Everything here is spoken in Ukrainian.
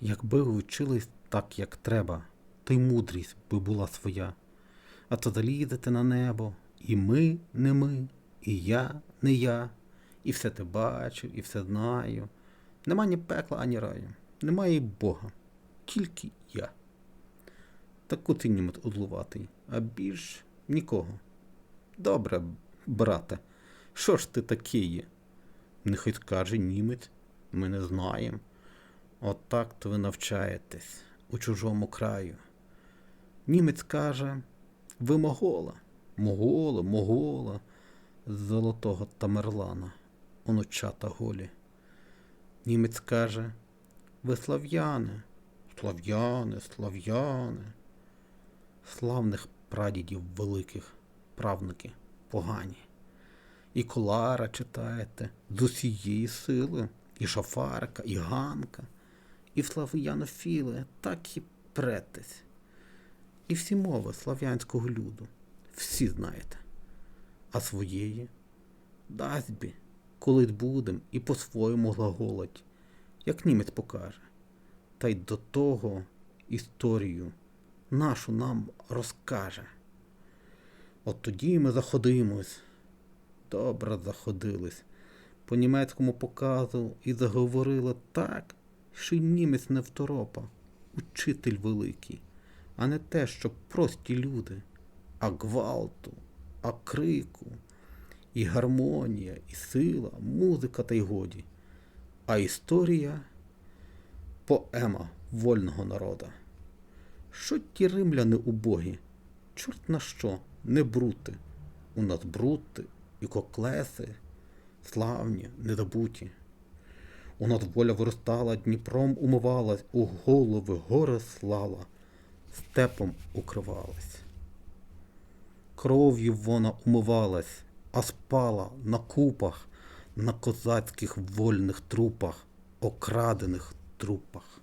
Якби ви вчились так, як треба, то й мудрість би була своя. А то залізете на небо, і ми не ми, і я не я, і все те бачу, і все знаю. Нема ні пекла, ані раю, немає й Бога, тільки я. Так от і німець удлуватий, а більш нікого. Добре, брате, що ж ти такий є? Нехай скаже німець, ми не знаємо. Отак то ви навчаєтесь у чужому краю. Німець каже, ви могола, могола, могола, золотого Тамерлана, онучата голі. Німець каже, ви слав'яни, слав'яни, слав'яни. Славних прадідів великих, правнуки погані. І Колара читаєте з усієї сили, і Шафарика, і Ганка, і в слав'янофіли, так і претесь. І всі мови слав'янського люду, всі знаєте. А своєї дасть бі, колись будем і по-своєму глаголать, як німець покаже. Та й до того історію нашу нам розкаже. От тоді ми заходимось, добре заходились, по німецькому показу і заговорили так, що й німець не второпа, учитель великий, а не те, що прості люди, а гвалту, а крику, і гармонія, і сила, музика та й годі, а історія поема вольного народа. Що ті римляни убогі? Чорт на що, не брути. У нас брути і коклеси, славні, недобуті. У нас воля виростала, Дніпром умивалась, у голови гори слала, степом укривалась. Кров'ю вона умивалась, а спала на купах, на козацьких вольних трупах, окрадених трупах.